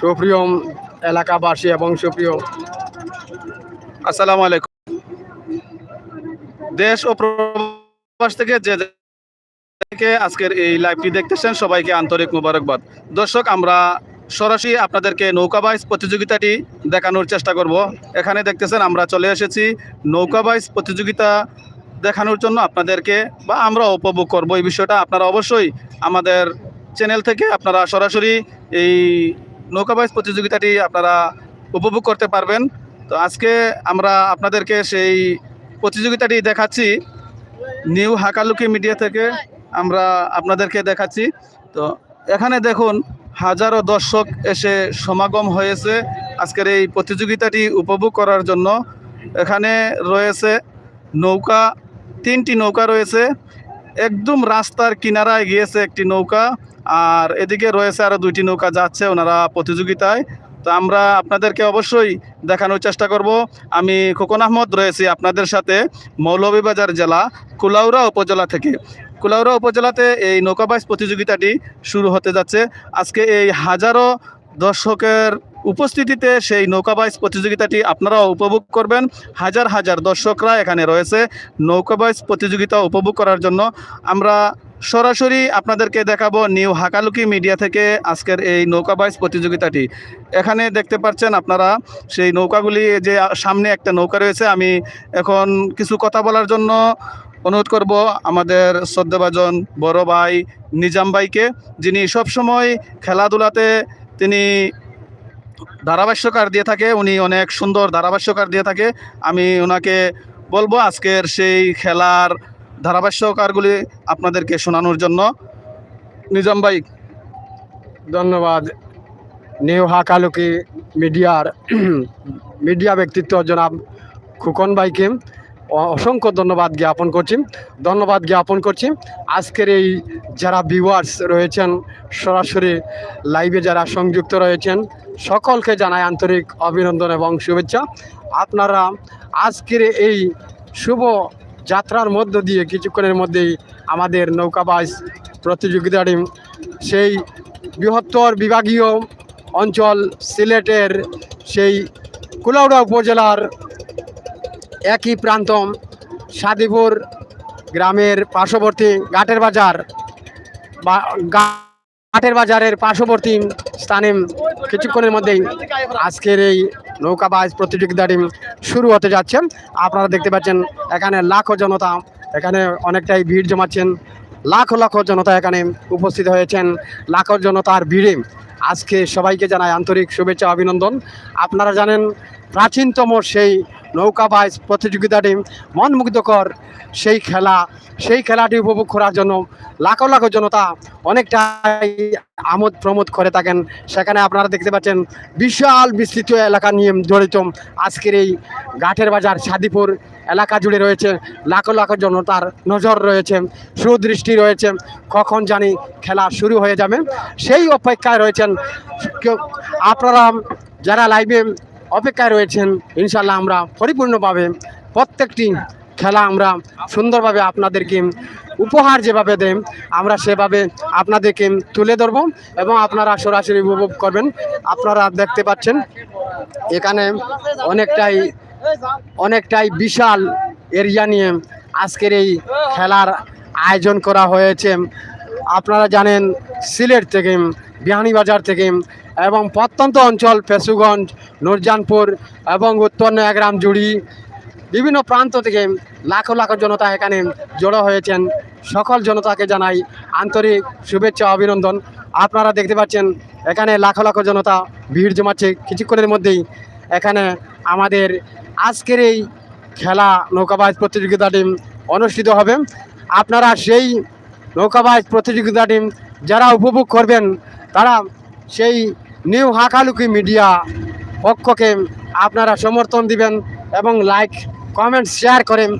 সুপ্রিয় এলাকাবাসী এবং সুপ্রিয় আসসালামু আলাইকুম। দেশ ও প্রবাস থেকে যে থেকে আজকের এই লাইভটি দেখতেছেন, সবাইকে আন্তরিক মোবারকবাদ। দর্শক, আমরা সরাসরি আপনাদেরকে নৌকা বাইচ প্রতিযোগিতাটি দেখানোর চেষ্টা করব। এখানে দেখতেছেন, আমরা চলে এসেছি নৌকা বাইচ প্রতিযোগিতা দেখানোর জন্য আপনাদেরকে বা আমরা উপভোগ করব। এই বিষয়টা আপনারা অবশ্যই আমাদের চ্যানেল থেকে আপনারা সরাসরি এই নৌকা বাইচ প্রতিযোগিতাটি আপনারা উপভোগ করতে পারবেন। তো আজকে আমরা আপনাদেরকে সেই প্রতিযোগিতাটি দেখাচ্ছি। নিউ হাকালুকি মিডিয়া থেকে আমরা আপনাদেরকে দেখাচ্ছি। তো এখানে দেখুন, হাজারো দর্শক এসে সমাগম হয়েছে আজকের এই প্রতিযোগিতাটি উপভোগ করার জন্য। এখানে রয়েছে নৌকা, তিনটি নৌকা রয়েছে। একদম রাস্তার কিনারায় গিয়েছে একটি নৌকা। আর এদিকে রয়েছে আরও দুইটি নৌকা যাচ্ছে ওনারা প্রতিযোগিতায়। তো আমরা আপনাদেরকে অবশ্যই দেখানোর চেষ্টা করব। আমি খোকন আহমদ রয়েছি আপনাদের সাথে মৌলভীবাজার জেলা কুলাউরা উপজেলা থেকে। কুলাউরা উপজেলাতে এই নৌকাবাইজ প্রতিযোগিতাটি শুরু হতে যাচ্ছে। আজকে এই হাজারো দর্শকের উপস্থিতিতে সেই নৌকাবাইজ প্রতিযোগিতাটি আপনারা উপভোগ করবেন। হাজার হাজার দর্শকরা এখানে রয়েছে নৌকাবাইজ প্রতিযোগিতা উপভোগ করার জন্য। আমরা সরাসরি আপনাদেরকে দেখাবো নিউ হাকালুকি মিডিয়া থেকে আজকের এই নৌকাবাইজ প্রতিযোগিতাটি। এখানে দেখতে পাচ্ছেন আপনারা সেই নৌকাগুলি যে সামনে একটা নৌকা রয়েছে, আমি এখন কিছু কথা বলার জন্য অনুরোধ করব আমাদের শ্রদ্ধাভাজন বড় ভাই নিজাম ভাইকে, যিনি সবসময় খেলাধুলাতে তিনি ধারাভাষ্যকার দিয়ে থাকে, উনি অনেক সুন্দর ধারাভাষ্যকার দিয়ে থাকে। আমি ওনাকে বলব আজকের সেই খেলার ধারাভাষ্যকারগুলি আপনাদেরকে শোনানোর জন্য। নিজাম ভাই। ধন্যবাদ। নিউ হাকালুকি মিডিয়ার মিডিয়া ব্যক্তিত্ব জনাব খুকন ভাইকে অসংখ্য ধন্যবাদ জ্ঞাপন করছি। ধন্যবাদ জ্ঞাপন করছি। আজকের এই যারা ভিউয়ার্স রয়েছেন, সরাসরি লাইভে যারা সংযুক্ত রয়েছেন, সকলকে জানাই আন্তরিক অভিনন্দন এবং শুভেচ্ছা। আপনারা আজকের এই শুভ যাত্রার মধ্য দিয়ে কিছুক্ষণের মধ্যেই আমাদের নৌকাবাজ প্রতিযোগিতাটি সেই বৃহত্তর বিভাগীয় অঞ্চল সিলেটের সেই কুলাউড়া উপজেলার একই প্রান্ত সাদিপুর গ্রামের পার্শ্ববর্তী ঘাটের বাজার বা ঘাটের বাজারের পার্শ্ববর্তী স্থানে কিছুক্ষণের মধ্যেই আজকের এই নৌকাবাজ প্রতিযোগিতাটি শুরু হতে যাচ্ছে আপনারা দেখতে পাচ্ছেন এখানে লাখো জনতা, এখানে অনেকটাই ভিড় জমাচ্ছেন। লাখো লাখো জনতা এখানে উপস্থিত হয়েছেন। লাখো জনতার ভিড়ে আজকে সবাইকে জানায় আন্তরিক শুভেচ্ছা, অভিনন্দন। আপনারা জানেন প্রাচীনতম সেই নৌকা নৌকাবাজ প্রতিযোগিতাটি মনমুগ্ধকর সেই খেলা। সেই খেলাটি উপভোগ করার জন্য লাখো লাখো জনতা অনেকটাই আমোদ প্রমোদ করে থাকেন। সেখানে আপনারা দেখতে পাচ্ছেন বিশাল বিস্তৃত এলাকা নিয়ে জড়িত। আজকের এই ঘাটের বাজার সাদিপুর এলাকা জুড়ে রয়েছে। লাখো লাখো জনতার নজর রয়েছে, সুদৃষ্টি রয়েছে। কখন জানি খেলা শুরু হয়ে যাবে। সেই অপেক্ষায় রয়েছেন আপনারা যারা লাইভে অপেক্ষায় রয়েছেন ইনশাল্লাহ আমরা পরিপূর্ণভাবে প্রত্যেকটি খেলা আমরা সুন্দরভাবে আপনাদেরকে উপহার যেভাবে দেন আমরা সেভাবে আপনাদেরকে তুলে ধরব এবং আপনারা সরাসরি উপভোগ করবেন। আপনারা দেখতে পাচ্ছেন, এখানে অনেকটাই অনেকটাই বিশাল এরিয়া নিয়ে আজকের এই খেলার আয়োজন করা হয়েছে। আপনারা জানেন, সিলেট থেকে, বিহানীবাজার থেকে এবং প্রত্যন্ত অঞ্চল ফেসুগঞ্জ নুরজানপুর এবং উত্তর নয়াগ্রাম জুড়ি বিভিন্ন প্রান্ত থেকে লাখো লাখো জনতা এখানে জড়ো হয়েছেন। সকল জনতাকে জানাই আন্তরিক শুভেচ্ছা, অভিনন্দন। আপনারা দেখতে পাচ্ছেন, এখানে লাখো লাখো জনতা ভিড় জমাচ্ছে। কিছুক্ষণের মধ্যেই এখানে আমাদের আজকের এই খেলা নৌকাবাজ প্রতিযোগিতাটি অনুষ্ঠিত হবে। আপনারা সেই নৌকাবাজ প্রতিযোগিতাটি যারা উপভোগ করবেন, তারা সেই নিউ হাকালুকি মিডিয়া পক্ষকে আপনারা সমর্থন দিবেন এবং লাইক, কমেন্ট, শেয়ার করেন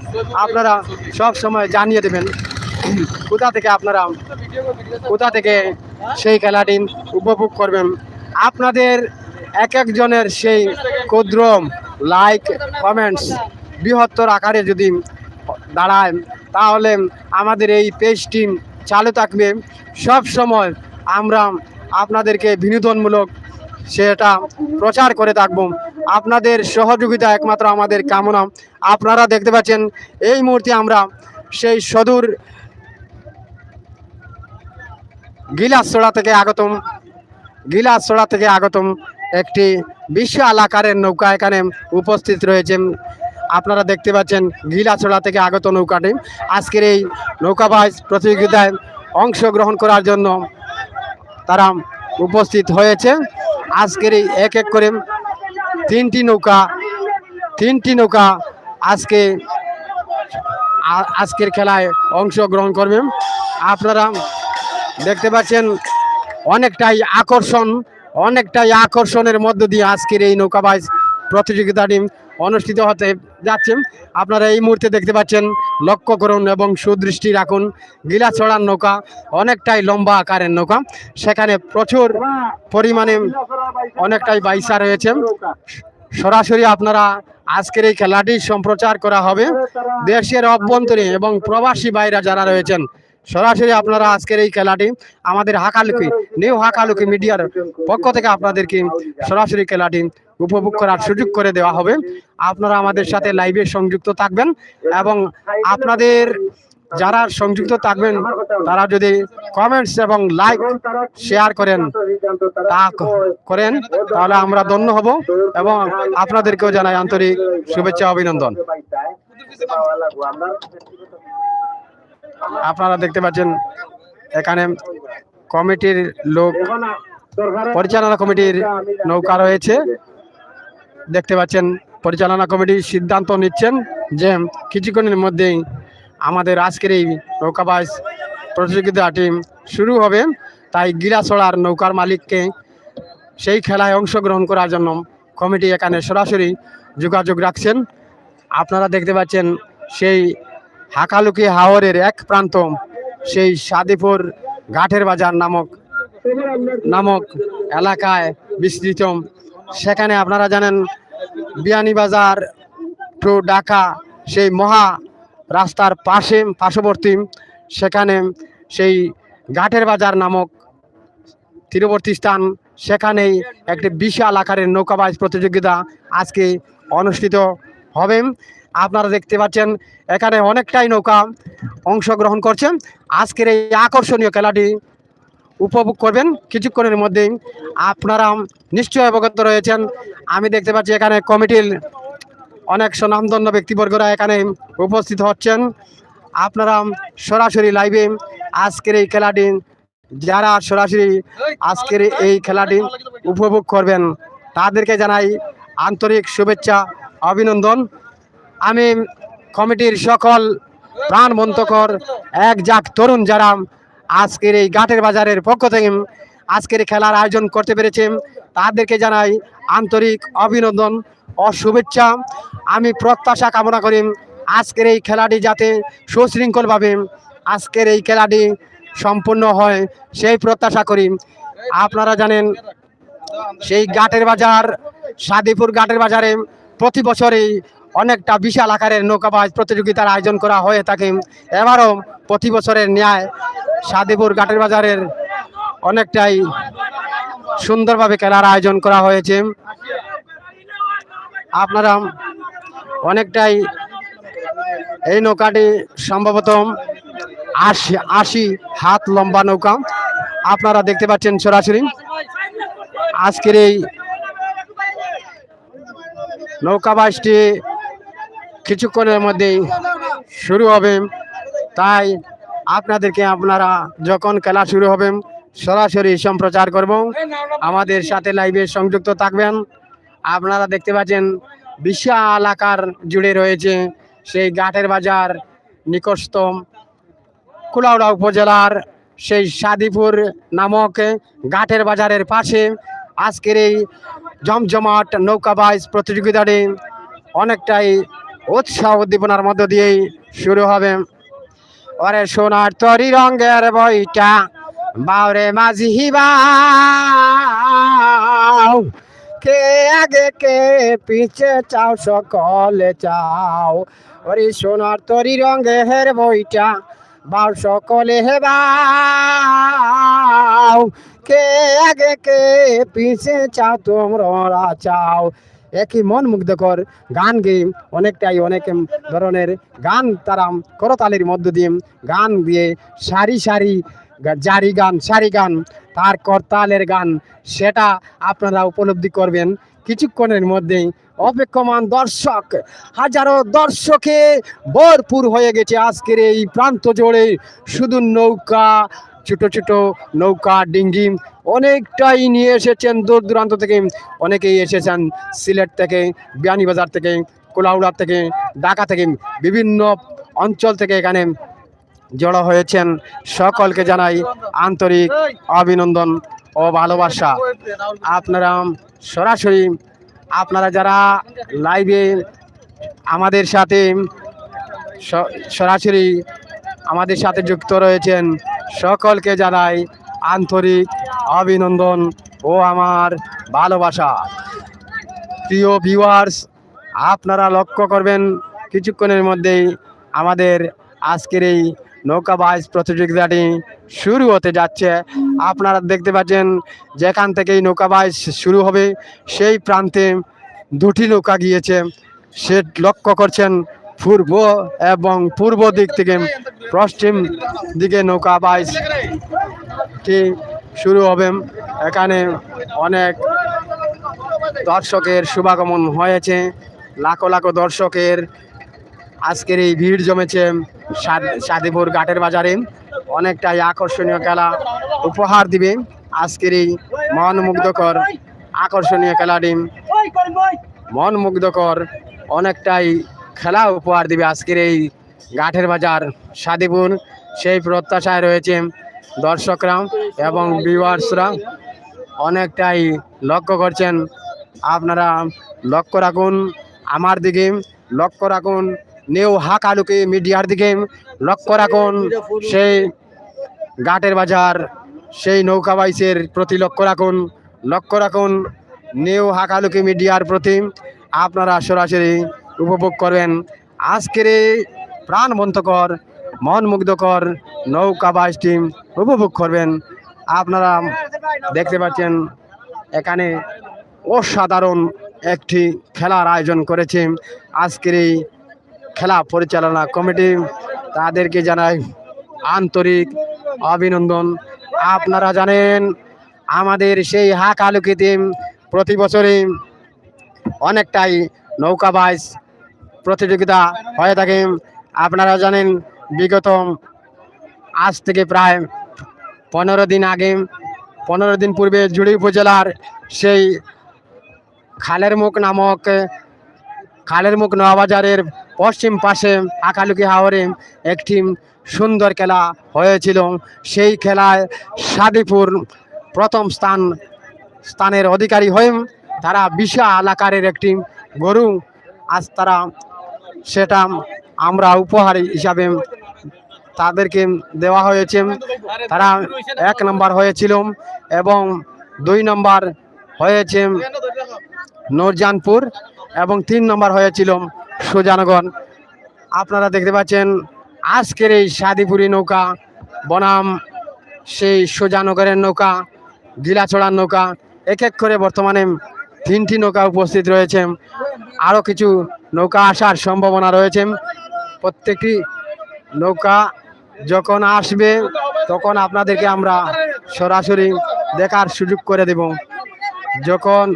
আপনারা সব সময় জানিয়ে দেবেন। কোথা থেকে আপনারা, কোথা থেকে সেই খেলাটি উপভোগ করবেন? আপনাদের এক একজনের সেই ক্ষুদ্র লাইক, কমেন্টস বৃহত্তর আকারে যদি দাঁড়ায়, তাহলে আমাদের এই পেজ টিম চালু থাকবে। সব সময় আমরা আপনাদেরকে বিনোদনমূলক সেটা প্রচার করে থাকব। আপনাদের সহযোগিতা একমাত্র আমাদের কামনা। আপনারা দেখতে পাচ্ছেন, এই মুহূর্তে আমরা সেই সদূর গিলাসছড়া থেকে আগতম গিলাসছড়া থেকে আগতম একটি বিশাল আকারের নৌকা এখানে উপস্থিত রয়েছেন আপনারা দেখতে পাচ্ছেন গিলাছড়া থেকে আগত নৌকাটি। আজকের এই নৌকাবাজ প্রতিযোগিতায় অংশগ্রহণ করার জন্য তারা উপস্থিত হয়েছে। আজকের এই এক এক করে তিনটি নৌকা তিনটি নৌকা আজকে আজকের খেলায় অংশগ্রহণ করবেন আপনারা দেখতে পাচ্ছেন, অনেকটাই আকর্ষণ, অনেকটাই আকর্ষণের মধ্য দিয়ে আজকের এই নৌকাবাজ প্রতিযোগিতাটি অনুষ্ঠিত হতে যাচ্ছে। আপনারা এই মুহূর্তে দেখতে পাচ্ছেন, লক্ষ্য করুন এবং সুদৃষ্টি রাখুন। গিলাছড়ার নৌকা অনেকটাই লম্বা আকারের নৌকা। সেখানে প্রচুর পরিমাণে অনেকটাই বাইসা রয়েছে। সরাসরি আপনারা আজকের এই খেলাটি সম্প্রচার করা হবে। দেশের অভ্যন্তরে এবং প্রবাসী বাইরা যারা রয়েছেন, সরাসরি আপনারা আজকের এই খেলাটি আমাদের হাকালুকি, নিউ হাকালুকি মিডিয়ার পক্ষ থেকে আপনাদেরকে সরাসরি খেলাটি উপভোগ করার সুযোগ করে দেওয়া হবে। আপনারা আমাদের সাথে লাইভে সংযুক্ত থাকবেন এবং আপনাদের যারা সংযুক্ত থাকবেন, তারা যদি কমেন্টস এবং লাইক শেয়ার করেন, তা করেন, তাহলে আমরা ধন্য হব এবং আপনাদেরকেও জানাই আন্তরিক শুভেচ্ছা, অভিনন্দন। আপনারা দেখতে পাচ্ছেন, এখানে কমিটির লোক, পরিচালনা কমিটির নৌকা রয়েছে। দেখতে পাচ্ছেন, পরিচালনা কমিটি সিদ্ধান্ত নিচ্ছেন যে কিছুক্ষণের মধ্যেই আমাদের আজকের এই নৌকাবাজ প্রতিযোগিতাটি শুরু হবে। তাই গিরাছড়ার নৌকার মালিককে সেই খেলায় অংশগ্রহণ করার জন্য কমিটি এখানে সরাসরি যোগাযোগ রাখছেন। আপনারা দেখতে পাচ্ছেন, সেই হাকালুকি হাওরের এক প্রান্ত, সেই সাদিপুর ঘাটের বাজার নামক নামক এলাকায় বিস্তৃত সেখানে আপনারা জানেন বিয়ানীবাজার টু ঢাকা, সেই মহা রাস্তার পাশে, পার্শ্ববর্তী, সেখানে সেই ঘাটের বাজার নামক তীরবর্তী স্থান, সেখানেই একটি বিশাল আকারের নৌকাবাজ প্রতিযোগিতা আজকে অনুষ্ঠিত হবে। আপনারা দেখতে পাচ্ছেন, এখানে অনেকটাই নৌকা অংশগ্রহণ করছেন আজকের এই আকর্ষণীয় খেলাটি উপভোগ করবেন। কিছুক্ষণের মধ্যেই আপনারা নিশ্চয় অবগত রয়েছেন। আমি দেখতে পাচ্ছি এখানে কমিটির অনেক সুনামধন্য ব্যক্তিবর্গরা এখানে উপস্থিত হচ্ছেন। আপনারা সরাসরি লাইভে আজকের এই খেলাটি, যারা সরাসরি আজকের এই খেলাটি উপভোগ করবেন, তাদেরকে জানাই আন্তরিক শুভেচ্ছা, অভিনন্দন। আমি কমিটির সকল প্রাণবন্তকর এক যাক তরুণ যারা আজকের এই ঘাটের বাজারের পক্ষ থেকে আজকের খেলার আয়োজন করতে পেরেছে। তাদেরকে জানাই আন্তরিক অভিনন্দন ও শুভেচ্ছা। আমি প্রত্যাশা কামনা করি আজকের এই খেলাটি যাতে সুশৃঙ্খলভাবে আজকের এই খেলাটি সম্পূর্ণ হয় সেই প্রত্যাশা করি। আপনারা জানেন, সেই ঘাটের বাজার, সাদিপুর ঘাটের বাজারে প্রতি বছরেই অনেকটা বিশাল আকারের নৌকাবাজ প্রতিযোগিতার আয়োজন করা হয়ে থাকে। এবারও প্রতি বছরের ন্যায় সাদিপুর ঘাটের বাজারের অনেকটাই সুন্দরভাবে খেলার আয়োজন করা হয়েছে। আপনারা অনেকটাই এই নৌকাটি সম্ভবত আশি আশি হাত লম্বা নৌকা। আপনারা দেখতে পাচ্ছেন সরাসরি আজকের এই নৌকাবাসটি কিছুক্ষণের মধ্যেই শুরু হবে। তাই আপনাদেরকে আপনারা যখন খেলা শুরু হবে, সরাসরি সম্প্রচার করব। আমাদের সাথে লাইভে সংযুক্ত থাকবেন। আপনারা দেখতে পাচ্ছেন বিশাল আকার জুড়ে রয়েছে সেই ঘাটের বাজার নিকটস্থ কুলাউড়া উপজেলার সেই সাদিপুর নামক ঘাটের বাজারের পাশে। আজকের এই জমজমাট নৌকাবাজ প্রতিযোগিতাটি অনেকটাই উৎসাহ উদ্দীপনার মধ্য দিয়েই শুরু হবে। ওরে সোনার তরি রঙের বইটা, বাউরে মাঝি বাউ। কে আগে কে পিছে চাও, সকলে চাও। ওরে সোনার তরি রঙের বইটা, বাউ, সকলে হে বাউ। কে আগে কে পিছে চাও, তোমরা চাও। একই মন মুগ্ধকর গান গেয়ে অনেকটাই অনেক ধরনের গান তারা করতালির মধ্য দিয়ে গান দিয়ে সারি সারি জারি গান, সারি গান, তার করতালের গান, সেটা আপনারা উপলব্ধি করবেন কিছুক্ষণের মধ্যেই। অপেক্ষমান দর্শক, হাজারো দর্শকে ভরপুর হয়ে গেছে আজকের এই প্রান্ত জোড়ে। শুধু নৌকা ছোট ছোট নৌকা, ডিঙ্গি অনেকটাই নিয়ে এসেছেন দূর দূরান্ত থেকে। অনেকেই এসেছেন সিলেট থেকে বিয়ানীবাজার থেকে কোলাউড়ার থেকে, ঢাকা থেকে, বিভিন্ন অঞ্চল থেকে এখানে জড়ো হয়েছেন। সকলকে জানাই আন্তরিক অভিনন্দন ও ভালোবাসা। আপনারা সরাসরি আপনারা যারা লাইভে আমাদের সাথে সরাসরি আমাদের সাথে যুক্ত রয়েছেন সকলকে জানাই আন্তরিক অভিনন্দন ও আমার ভালোবাসা। প্রিয় ভিউয়ার্স আপনারা লক্ষ্য করবেন, কিছুক্ষণের মধ্যেই আমাদের আজকের এই নৌকা বাইচ প্রতিযোগিতাটি শুরু হতে যাচ্ছে। আপনারা দেখতে পাচ্ছেন, যেখান থেকে এই নৌকা বাইচ শুরু হবে, সেই প্রান্তে দুটি নৌকা গিয়েছে। সে লক্ষ্য করছেন পূর্ব এবং পূর্ব দিক থেকে পশ্চিম দিকে নৌকা বাইচটি শুরু হবে। এখানে অনেক দর্শকের শুভাগমন হয়েছে। লাখো লাখো দর্শকের আজকের এই ভিড় জমেছে সাদ- সাদিপুর ঘাটের বাজারে। অনেকটাই আকর্ষণীয় খেলা উপহার দিবে আজকের এই মন মুগ্ধকর আকর্ষণীয় খেলাটি মন মুগ্ধকর অনেকটাই খেলা উপহার দিবে আজকের এই ঘাটের বাজার, সাদিপুর, সেই প্রত্যাশায় রয়েছে দর্শকরা এবং ভিউয়ার্সরা অনেকটাই লক্ষ্য করছেন, আপনারা লক্ষ্য রাখুন আমার দিকে, লক্ষ্য রাখুন নিউ হাক আলুকে মিডিয়ার দিকে, লক্ষ্য রাখুন সেই ঘাটের বাজার, সেই নৌকা বাইসের প্রতি লক্ষ্য রাখুন লক্ষ্য রাখুন নিউ হাক মিডিয়ার প্রতি। আপনারা সরাসরি উপভোগ করবেন আজকের এই প্রাণবন্তকর মন মুগ্ধকর নৌকা বাইসটি উপভোগ করবেন। আপনারা দেখতে পাচ্ছেন, এখানে অসাধারণ একটি খেলার আয়োজন করেছে। আজকের এই খেলা পরিচালনা কমিটি, তাদেরকে জানাই আন্তরিক অভিনন্দন। আপনারা জানেন, আমাদের সেই হাক আলোকিতে প্রতি বছরে অনেকটাই নৌকা বাইচ প্রতিযোগিতা হয়ে থাকে। আপনারা জানেন, বিগত আজ থেকে প্রায় পনেরো দিন আগে, পনেরো দিন পূর্বে জুড়ি উপজেলার সেই খালের মুখ নামক, খালের মুখ নবাজারের পশ্চিম পাশে আকালুকি হাওরে একটি সুন্দর খেলা হয়েছিল। সেই খেলায় সাদিপুর প্রথম স্থান, স্থানের অধিকারী হয়ে তারা বিশাল আকারের একটি গরু আজ তারা সেটা আমরা উপহার হিসাবে তাদেরকে দেওয়া হয়েছে। তারা এক নম্বর হয়েছিল এবং দুই নম্বর হয়েছে নরজানপুর এবং তিন নম্বর হয়েছিল সুজানগর। আপনারা দেখতে পাচ্ছেন, আজকের এই সাদিপুরি নৌকা বনাম, সেই সুজানগরের নৌকা, গিলাছড়ার নৌকা, এক এক করে বর্তমানে তিনটি নৌকা উপস্থিত রয়েছে। আরও কিছু নৌকা আসার সম্ভাবনা রয়েছে। প্রত্যেকটি নৌকা যখন আসবে, তখন আপনাদেরকে আমরা সরাসরি দেখার সুযোগ করে দেব। যখন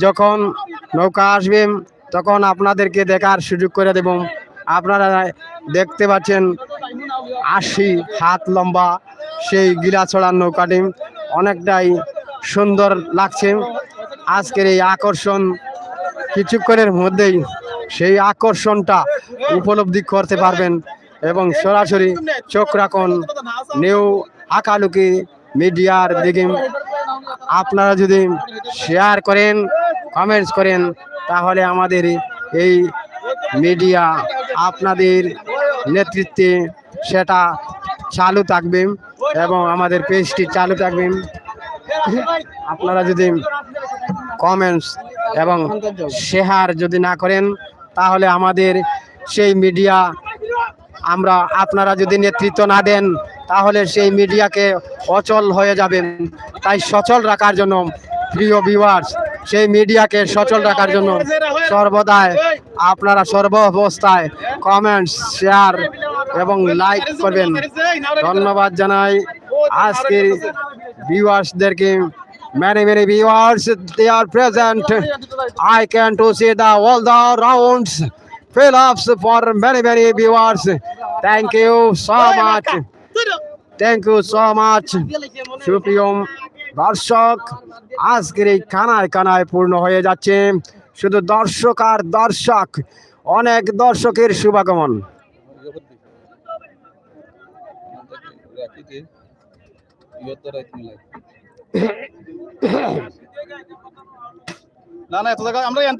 যখন নৌকা আসবে, তখন আপনাদেরকে দেখার সুযোগ করে দেব। আপনারা দেখতে পাচ্ছেন আশি হাত লম্বা সেই গিলা গিলাছড়ার নৌকাটি। অনেকটাই সুন্দর লাগছে। আজকের এই আকর্ষণ কিছুক্ষণের মধ্যেই সেই আকর্ষণটা উপলব্ধি করতে পারবেন এবং সরাসরি চোখ রাখুন নিউ আকালুকি মিডিয়ার দিকে। আপনারা যদি শেয়ার করেন কমেন্টস করেন, তাহলে আমাদের এই মিডিয়া আপনাদের নেতৃত্বে সেটা চালু থাকবে এবং আমাদের পেজটি চালু থাকবে। আপনারা যদি কমেন্টস এবং শেয়ার যদি না করেন, তাহলে আমাদের সেই মিডিয়া, আমরা আপনারা যদি নেতৃত্ব না দেন, তাহলে সেই মিডিয়াকে অচল হয়ে যাবেন। তাই সচল রাখার জন্য, প্রিয় ভিউয়ার্স সেই মিডিয়াকে সচল রাখার জন্য সর্বদাই আপনারা সর্ব অবস্থায় কমেন্টস শেয়ার এবং লাইক করবেন। ধন্যবাদ জানাই আজকের ভিউয়ার্সদেরকে many many viewers they are present i can to see the all the rounds fill ups for many many viewers thank you so much thank you so much সুপ্রিয় দর্শক আজকের এই কানায় কানায় পূর্ণ হয়ে যাচ্ছে শুধু দর্শক আর দর্শক অনেক দর্শকের শুভাগমন না না এত জায়গা আমরা